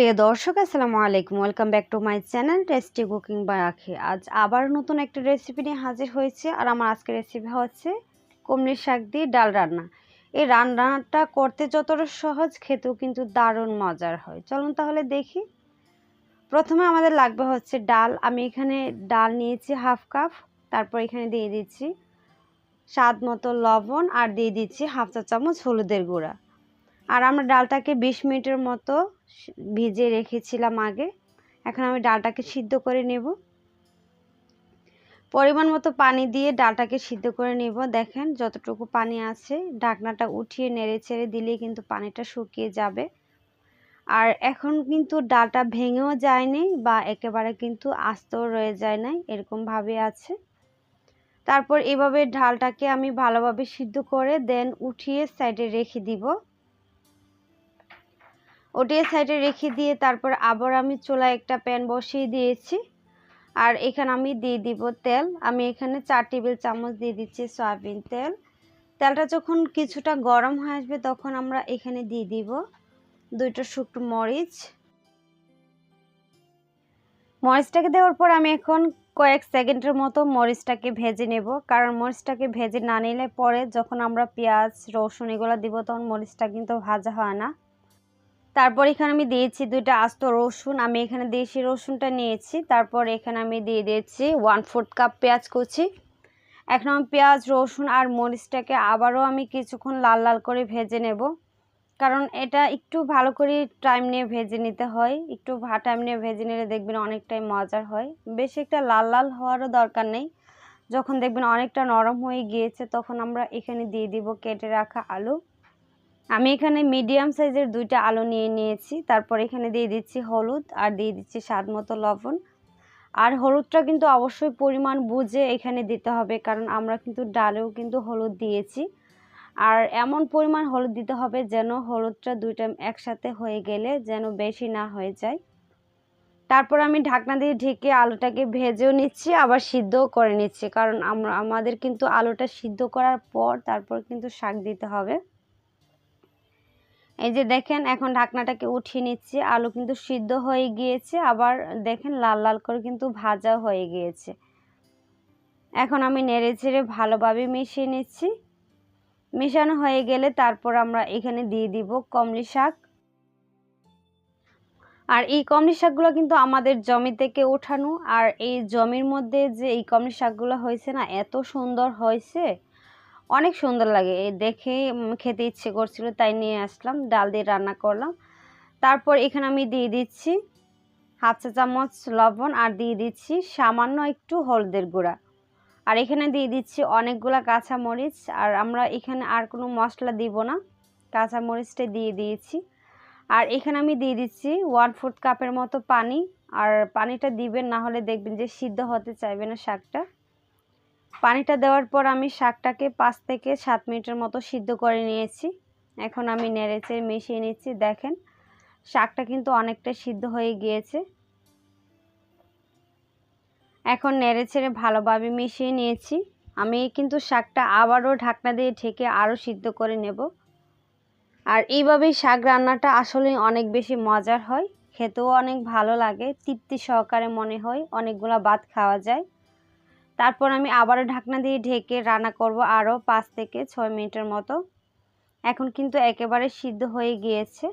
প্রিয় দর্শক, আসসালামু আলাইকুম। Welcome back to my channel tasty cooking by Akhi আজ আবার নতুন একটা রেসিপি নিয়ে হাজির হয়েছে আর আমার আজকের রেসিপি হচ্ছে কুমড়ি শাক দিয়ে ডাল রান্না। এই রান্নাটা করতে যতটা সহজ, খেতেও কিন্তু দারুণ মজার হয়। চলুন তাহলে দেখি। প্রথমে আমাদের লাগবে হচ্ছে ডাল। আমি এখানে ডাল নিয়েছি হাফ কাপ, তারপর এখানে দিয়ে দিচ্ছি স্বাদ মতো লবণ আর দিয়ে দিচ্ছি হাফ চা চামচ হলুদের গুঁড়া। আর আমরা ডালটাকে বিশ মিনিটের মতো ভিজে রেখেছিলাম আগে। এখন আমি ডালটাকে সিদ্ধ করে নেব। পরিমাণ মতো পানি দিয়ে ডালটাকে সিদ্ধ করে নেব। দেখেন যতটুকু পানি আছে, ঢাকনাটা উঠিয়ে নেড়ে ছেড়ে দিলেই কিন্তু পানিটা শুকিয়ে যাবে। আর এখন কিন্তু ডালটা ভেঙেও যায়নি বা একেবারে কিন্তু আস্তও রয়ে যায় নাই, এরকমভাবে আছে। তারপর এভাবে ডালটাকে আমি ভালোভাবে সিদ্ধ করে দেন উঠিয়ে সাইডে রেখে দিব। ওটিয়ে সাইডে রেখে দিয়ে তারপর আবার আমি চুলায় একটা প্যান বসিয়ে দিয়েছি। আর এখানে আমি দিয়ে দিব তেল। আমি এখানে চার টেবিল চামচ দিয়ে দিচ্ছি সয়াবিন তেল। তেলটা যখন কিছুটা গরম হয়ে আসবে তখন আমরা এখানে দিয়ে দিব দুইটা শুকনো মরিচ। মরিচটাকে দেওয়ার পর আমি এখন কয়েক সেকেন্ডের মতো মরিচটাকে ভেজে নেব। কারণ মরিচটাকে ভেজে না নিলে পরে যখন আমরা পেঁয়াজ, রসুন এগুলো দিব তখন মরিচটা কিন্তু ভাজা হয় না। তারপর এখানে আমি দিয়েছি দুইটা আস্ত রসুন। আমি এখানে দেশি রসুনটা নিয়েছি। তারপর এখানে আমি দিয়ে দিয়েছি ওয়ান ফোর্থ কাপ পেঁয়াজ কুচি। এখন আমি পেঁয়াজ, রসুন আর মরিচটাকে আবারও আমি কিছুক্ষণ লাল লাল করে ভেজে নেব। কারণ এটা একটু ভালো করে টাইম নিয়ে ভেজে নিতে হয়। একটু ভা টাইম নিয়ে ভেজে নিলে দেখবেন অনেকটাই মজার হয়। বেশি একটা লাল লাল হওয়ারও দরকার নেই। যখন দেখবেন অনেকটা নরম হয়ে গিয়েছে, তখন আমরা এখানে দিয়ে দিব কেটে রাখা আলু। আমি এখানে মিডিয়াম সাইজের দুইটা আলু নিয়ে নিয়েছি। তারপর এখানে দিয়ে দিচ্ছি হলুদ আর দিয়ে দিচ্ছি স্বাদ মতো লবণ। আর হলুদটা কিন্তু অবশ্যই পরিমাণ বুঝে এখানে দিতে হবে, কারণ আমরা কিন্তু ডালেও কিন্তু হলুদ দিয়েছি। আর এমন পরিমাণ হলুদ দিতে হবে যেন হলুদটা দুইটা একসাথে হয়ে গেলে যেন বেশি না হয়ে যায়। তারপর আমি ঢাকনা দিয়ে ঢেকে আলুটাকে ভেজেও নিচ্ছি, আবার সিদ্ধও করে নিচ্ছি। কারণ আমরা, আমাদের কিন্তু আলুটা সিদ্ধ করার পর তারপর কিন্তু শাক দিতে হবে। এই যে দেখেন, এখন ঢাকনাটাকে উঠিয়ে নিচ্ছি। আলু কিন্তু সিদ্ধ হয়ে গিয়েছে, আবার দেখেন লাল লাল করে কিন্তু ভাজা হয়ে গিয়েছে। এখন আমি নেড়ে চেড়ে ভালোভাবে মিশিয়ে নিচ্ছি। মেশানো হয়ে গেলে তারপর আমরা এখানে দিয়ে দিব কমলি শাক। আর এই কমলি শাকগুলো কিন্তু আমাদের জমি থেকে ওঠানো। আর এই জমির মধ্যে যে এই কমলি শাকগুলো হয়েছে না, এত সুন্দর হয়েছে। অনেক সুন্দর লাগে। দেখে খেতে ইচ্ছে করছিল, তাই নিয়ে আসলাম, ডাল দিয়ে রান্না করলাম। তারপর এখানে আমি দিয়ে দিচ্ছি হাফ চা চামচ লবণ আর দিয়ে দিচ্ছি সামান্য একটু হলদের গুঁড়া। আর এখানে দিয়ে দিচ্ছি অনেকগুলা কাঁচামরিচ। আর আমরা এখানে আর কোনো মশলা দিব না, কাঁচামরিচটা দিয়ে দিয়েছি। আর এখানে আমি দিয়ে দিচ্ছি ওয়ান ফোর্থ কাপের মতো পানি। আর পানিটা দিবেন, না হলে দেখবেন যে সিদ্ধ হতে চাইবে না শাকটা। পানিটা দেওয়ার পর আমি শাকটাকে পাঁচ থেকে সাত মিনিটের মতো সিদ্ধ করে নিয়েছি। এখন আমি নেড়েচেড়ে মিশিয়ে নিচ্ছি। দেখেন, শাকটা কিন্তু অনেকটা সিদ্ধ হয়ে গিয়েছে। এখন নেড়ে ছেড়ে ভালোভাবে মিশিয়ে নিয়েছি। আমি কিন্তু শাকটা আবারও ঢাকনা দিয়ে ঢেকে আরও সিদ্ধ করে নেব। আর এইভাবেই শাক রান্নাটা আসলে অনেক বেশি মজার হয়। খেতেও অনেক ভালো লাগে, তৃপ্তি সহকারে মনে হয়, অনেকগুলো ভাত খাওয়া যায়। তারপর আমি আবারও ঢাকনা দিয়ে ঢেকে রান্না করব আরও পাঁচ থেকে ছয় মিনিটের মতো। এখন কিন্তু একেবারে সিদ্ধ হয়ে গিয়েছে।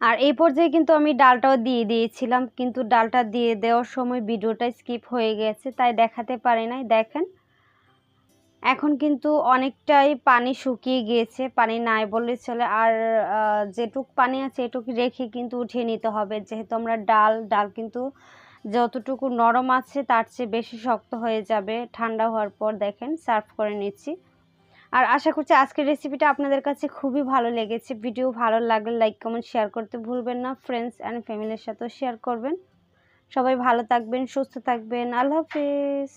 আর এই পর্যায়ে কিন্তু আমি ডালটাও দিয়ে দিয়েছিলাম, কিন্তু ডালটা দিয়ে দেওয়ার সময় ভিডিওটা স্কিপ হয়ে গেছে, তাই দেখাতে পারি নাই। দেখেন, এখন কিন্তু অনেকটাই পানি শুকিয়ে গিয়েছে, পানি নাই বললে চলে। আর যেটুক পানি আছে এটুকু রেখে কিন্তু উঠিয়ে নিতে হবে, যেহেতু আমরা ডাল ডাল কিন্তু যতটুকু নরম আছে তার চেয়ে বেশি শক্ত হয়ে যাবে। ঠান্ডা হওয়ার পর দেখেন, সার্ভ করে নিচ্ছি। আর আশা করছি আজকের রেসিপিটা আপনাদের কাছে খুবই ভালো লেগেছে। ভিডিও ভালো লাগলে লাইক কমেন্ট শেয়ার করতে ভুলবেন না। ফ্রেন্ডস অ্যান্ড ফ্যামিলির সাথেও শেয়ার করবেন। সবাই ভালো থাকবেন, সুস্থ থাকবেন। আল্লাহ হাফিজ।